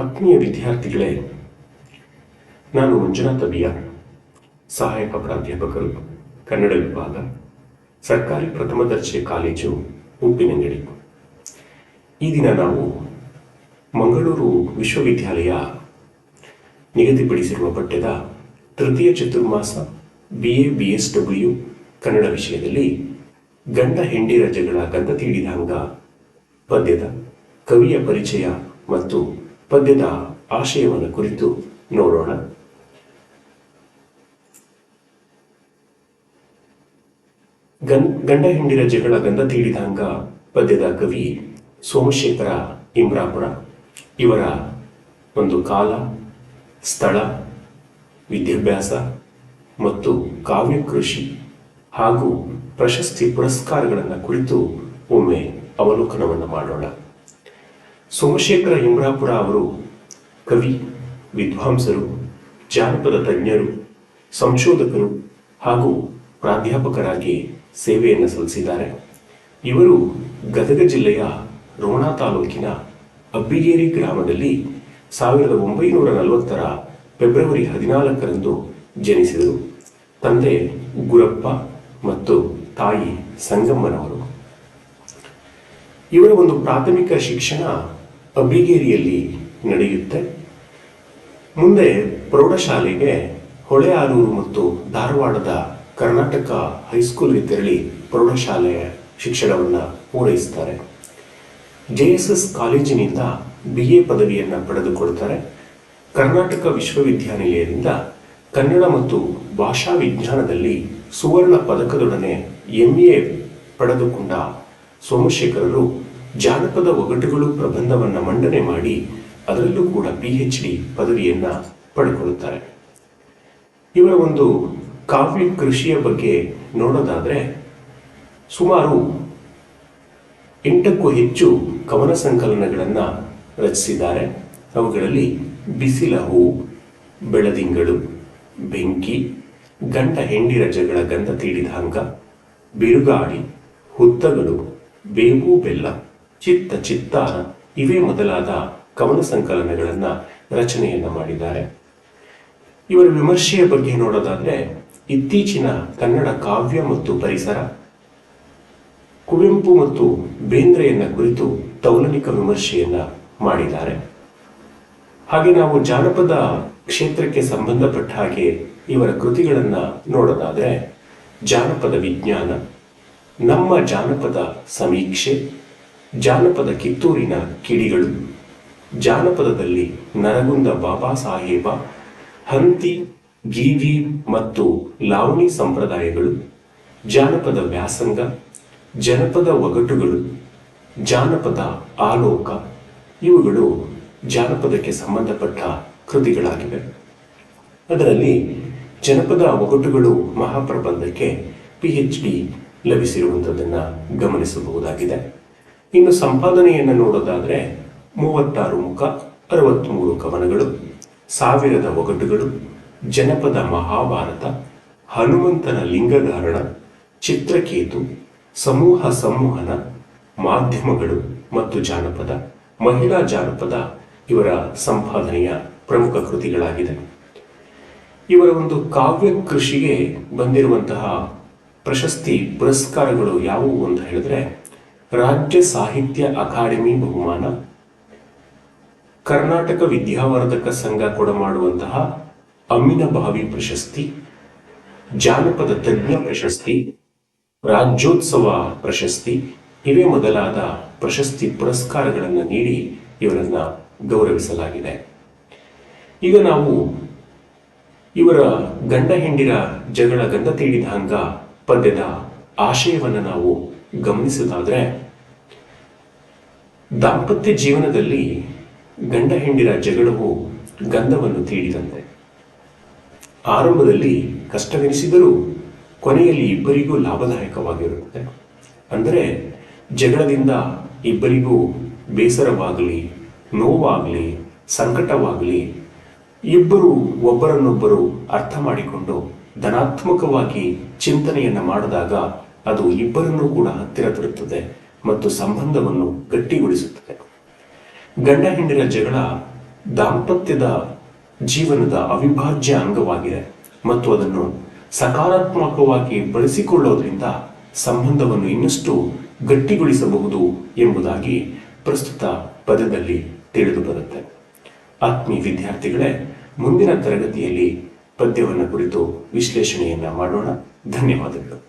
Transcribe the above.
ಆತ್ಮೀಯ ವಿದ್ಯಾರ್ಥಿಗಳೇ, ನಾನು ಮಂಜುನಾಥ ಬಿಯ ಸಹಾಯಕ ಪ್ರಾಧ್ಯಾಪಕರು, ಕನ್ನಡ ವಿಭಾಗ, ಸರ್ಕಾರಿ ಪ್ರಥಮ ದರ್ಜೆ ಕಾಲೇಜು ಉಪ್ಪಿನಂಗಡಿ. ಈ ದಿನ ನಾವು ಮಂಗಳೂರು ವಿಶ್ವವಿದ್ಯಾಲಯ ನಿಗದಿಪಡಿಸಿರುವ ಪಠ್ಯದ ತೃತೀಯ Chaturmasa B A B S W Kannada ವಿಷಯದಲ್ಲಿ ಗಂಡ ಹೆಂಡಿ ರಜೆಗಳ ಗಂಧ ತೀಡಿದಂಗ ಪದ್ಯದ ಕವಿಯ ಪರಿಚಯ ಮತ್ತು ಪದ್ಯದ ಆಶಯವನ್ನು ಕುರಿತು ನೋಡೋಣ. ಗನ್, ಗಂಡ ಹೆಂಡಿರ ಜಗಳ ಗಂಧ ತೀಡಿದಂಗ ಪದ್ಯದ ಕವಿ ಸೋಮಶೇಖರ ಇಮ್ರಾಪುರ. ಇವರ ಒಂದು ಕಾಲ, ಸ್ಥಳ, ವಿದ್ಯಾಭ್ಯಾಸ ಮತ್ತು ಕಾವ್ಯ ಕೃಷಿ ಹಾಗೂ ಪ್ರಶಸ್ತಿ ಪುರಸ್ಕಾರಗಳನ್ನು ಕುರಿತು ಒಮ್ಮೆ ಅವಲೋಕನವನ್ನು ಮಾಡೋಣ. ಸೋಮಶೇಖರ ಇಮ್ರಾಪುರ ಅವರು ಕವಿ, ವಿದ್ವಾಂಸರು, ಜಾನಪದ ತಜ್ಞರು, ಸಂಶೋಧಕರು ಹಾಗೂ ಪ್ರಾಧ್ಯಾಪಕರಾಗಿ ಸೇವೆಯನ್ನು ಸಲ್ಲಿಸಿದ್ದಾರೆ. ಇವರು ಗದಗ ಜಿಲ್ಲೆಯ ರೋಣ ತಾಲೂಕಿನ ಅಬ್ಬಿಗೇರಿ ಗ್ರಾಮದಲ್ಲಿ ಸಾವಿರದ ಒಂಬೈನೂರ ನಲವತ್ತರ ಫೆಬ್ರವರಿ ಹದಿನಾಲ್ಕರಂದು ಜನಿಸಿದರು. ತಂದೆ ಗುರಪ್ಪ ಮತ್ತು ತಾಯಿ ಸಂಗಮ್ಮನವರು. ಇವರ ಒಂದು ಪ್ರಾಥಮಿಕ ಶಿಕ್ಷಣ ಅಬ್ಬಿಗೇರಿಯಲ್ಲಿ ನಡೆಯುತ್ತೆ. ಮುಂದೆ ಪ್ರೌಢಶಾಲೆಗೆ ಹೊಳೆಆರೂರು ಮತ್ತು ಧಾರವಾಡದ ಕರ್ನಾಟಕ ಹೈಸ್ಕೂಲ್ಗೆ ತೆರಳಿ ಪ್ರೌಢಶಾಲೆಯ ಶಿಕ್ಷಣವನ್ನು ಪೂರೈಸ್ತಾರೆ. ಜೆ ಎಸ್ ಎಸ್ ಕಾಲೇಜಿನಿಂದ ಬಿ ಎ ಪದವಿಯನ್ನು ಪಡೆದುಕೊಳ್ತಾರೆ. ಕರ್ನಾಟಕ ವಿಶ್ವವಿದ್ಯಾನಿಲಯದಿಂದ ಕನ್ನಡ ಮತ್ತು ಭಾಷಾ ವಿಜ್ಞಾನದಲ್ಲಿ ಸುವರ್ಣ ಪದಕದೊಡನೆ ಎಂ ಎ ಪಡೆದುಕೊಂಡ ಸೋಮಶೇಖರರು ಜಾನಪದ ಒಗಟುಗಳು ಪ್ರಬಂಧವನ್ನು ಮಂಡನೆ ಮಾಡಿ ಅದರಲ್ಲೂ ಕೂಡ ಪಿ ಎಚ್ ಡಿ ಪದವಿಯನ್ನು ಪಡ್ಕೊಳ್ಳುತ್ತಾರೆ. ಇವರ ಒಂದು ಕಾಫಿ ಕೃಷಿಯ ಬಗ್ಗೆ ನೋಡೋದಾದರೆ ಸುಮಾರು ಎಂಟಕ್ಕೂ ಹೆಚ್ಚು ಕವನ ಸಂಕಲನಗಳನ್ನು ರಚಿಸಿದ್ದಾರೆ. ಅವುಗಳಲ್ಲಿ ಬಿಸಿಲ ಹೂ ಬೆಳದಿಂಗಳು, ಬೆಂಕಿ, ಗಂಡ ಹೆಂಡಿ ರಜಗಳ ಗಂಧ ತೀಡಿದ ಹಂಗ, ಬಿರುಗಾಳಿ, ಹುತ್ತಗಳು ಬೇವು ಬೆಲ್ಲ ಚಿತ್ತ ಚಿತ್ತ ಇವೇ ಮೊದಲಾದ ಕವನ ಸಂಕಲನಗಳನ್ನು ರಚನೆಯನ್ನ ಮಾಡಿದ್ದಾರೆ. ಇವರ ವಿಮರ್ಶೆಯ ಬಗ್ಗೆ ನೋಡೋದಾದ್ರೆ ಇತ್ತೀಚಿನ ಕನ್ನಡ ಕಾವ್ಯ ಮತ್ತು ಪರಿಸರ, ಕುವೆಂಪು ಮತ್ತು ಬೇಂದ್ರೆಯನ್ನ ಕುರಿತು ತೌಲನಿಕ ವಿಮರ್ಶೆಯನ್ನ ಮಾಡಿದ್ದಾರೆ. ಹಾಗೆ ನಾವು ಜಾನಪದ ಕ್ಷೇತ್ರಕ್ಕೆ ಸಂಬಂಧಪಟ್ಟ ಹಾಗೆ ಇವರ ಕೃತಿಗಳನ್ನ ನೋಡೋದಾದ್ರೆ ಜಾನಪದ ವಿಜ್ಞಾನ, ನಮ್ಮ ಜಾನಪದ ಸಮೀಕ್ಷೆ ಜಾನಪದ ಕಿತ್ತೂರಿನ ಕಿಡಿಗಳು. ಜಾನಪದದಲ್ಲಿ ನರಗುಂದ ಬಾಬಾ ಸಾಹೇಬ, ಹಂತಿ, ಗೀವಿ ಮತ್ತು ಲಾವಣಿ ಸಂಪ್ರದಾಯಗಳು, ಜಾನಪದ ವ್ಯಾಸಂಗ, ಜನಪದ ಒಗಟುಗಳು, ಜಾನಪದ ಆಲೋಕ, ಇವುಗಳು ಜಾನಪದಕ್ಕೆ ಸಂಬಂಧಪಟ್ಟ ಕೃತಿಗಳಾಗಿವೆ. ಅದರಲ್ಲಿ ಜನಪದ ಒಗಟುಗಳು ಮಹಾಪ್ರಬಂಧಕ್ಕೆ ಪಿ ಎಚ್ ಡಿ ಲಭಿಸಿರುವಂಥದ್ದನ್ನು ಗಮನಿಸಬಹುದಾಗಿದೆ. ಇನ್ನು ಸಂಪಾದನೆಯನ್ನು ನೋಡೋದಾದರೆ ಮೂವತ್ತಾರು ಮುಖ ಅರವತ್ತ್ಮೂರು ಕವನಗಳು, ಸಾವಿರದ ಒಗಟುಗಳು, ಜನಪದ ಮಹಾಭಾರತ, ಹನುಮಂತನ ಲಿಂಗಧಾರಣ, ಚಿತ್ರಕೇತು, ಸಮೂಹ ಸಂವಹನ, ಮಾಧ್ಯಮಗಳು ಮತ್ತು ಜಾನಪದ, ಮಹಿಳಾ ಜಾನಪದ ಇವರ ಸಂಪಾದನೆಯ ಪ್ರಮುಖ ಕೃತಿಗಳಾಗಿದೆ ಇವರ ಒಂದು ಕಾವ್ಯ ಕೃಷಿಗೆ ಬಂದಿರುವಂತಹ ಪ್ರಶಸ್ತಿ ಪುರಸ್ಕಾರಗಳು ಯಾವುವು ಅಂತ ಹೇಳಿದ್ರೆ ರಾಜ್ಯ ಸಾಹಿತ್ಯ ಅಕಾಡೆಮಿ ಬಹುಮಾನ. ಕರ್ನಾಟಕ ವಿದ್ಯಾವರ್ಧಕ ಸಂಘ ಕೊಡಮಾಡುವಂತಹ ಅಮ್ಮಿನ ಭಾವಿ ಪ್ರಶಸ್ತಿ. ಜಾನಪದ ತಜ್ಞ ಪ್ರಶಸ್ತಿ. ರಾಜ್ಯೋತ್ಸವ ಪ್ರಶಸ್ತಿ. ಇವೇ ಮೊದಲಾದ ಪ್ರಶಸ್ತಿ ಪುರಸ್ಕಾರಗಳನ್ನು ನೀಡಿ ಇವರನ್ನ ಗೌರವಿಸಲಾಗಿದೆ. ಈಗ ನಾವು ಇವರ ಗಂಡ ಹೆಂಡಿರ ಜಗಳ ಗಂಧ ತೀಡಿದ ಹಂಗ ಪದ್ಯದ ಆಶಯವನ್ನು ನಾವು ಗಮನಿಸೋದಾದ್ರೆ ದಾಂಪತ್ಯ ಜೀವನದಲ್ಲಿ ಗಂಡ ಹೆಂಡಿರ ಜಗಳವು ಗಂಧವನ್ನು ತೀಡಿದಂತೆ. ಆರಂಭದಲ್ಲಿ ಕಷ್ಟವೆನಿಸಿದರೂ ಕೊನೆಯಲ್ಲಿ ಇಬ್ಬರಿಗೂ ಲಾಭದಾಯಕವಾಗಿರುತ್ತದೆ ಅಂದರೆ ಜಗಳದಿಂದ ಇಬ್ಬರಿಗೂ ಬೇಸರವಾಗಲಿ, ನೋವಾಗಲಿ, ಸಂಕಟವಾಗಲಿ, ಇಬ್ಬರು ಒಬ್ಬರನ್ನೊಬ್ಬರು ಅರ್ಥ ಮಾಡಿಕೊಂಡು ಧನಾತ್ಮಕವಾಗಿ ಚಿಂತನೆಯನ್ನು ಮಾಡಿದಾಗ ಅದು ಇಬ್ಬರನ್ನೂ ಕೂಡ ಹತ್ತಿರ ತರುತ್ತದೆ. ಮತ್ತು ಸಂಬಂಧವನ್ನು ಗಟ್ಟಿಗೊಳಿಸುತ್ತದೆ. ಗಂಡ ಹೆಂಡಿರ ಜಗಳ ದಾಂಪತ್ಯದ ಜೀವನದ ಅವಿಭಾಜ್ಯ ಅಂಗವಾಗಿದೆ ಮತ್ತು ಅದನ್ನು ಸಕಾರಾತ್ಮಕವಾಗಿ ಬಳಸಿಕೊಳ್ಳೋದ್ರಿಂದ ಸಂಬಂಧವನ್ನು ಇನ್ನಷ್ಟು ಗಟ್ಟಿಗೊಳಿಸಬಹುದು ಎಂಬುದಾಗಿ ಪ್ರಸ್ತುತ ಪದದಲ್ಲಿ ತಿಳಿದು ಬರುತ್ತೆ. ಆತ್ಮೀಯ ವಿದ್ಯಾರ್ಥಿಗಳೇ, ಮುಂದಿನ ತರಗತಿಯಲ್ಲಿ ಪದ್ಯವನ್ನು ಕುರಿತು ವಿಶ್ಲೇಷಣೆಯನ್ನ ಮಾಡೋಣ. ಧನ್ಯವಾದಗಳು.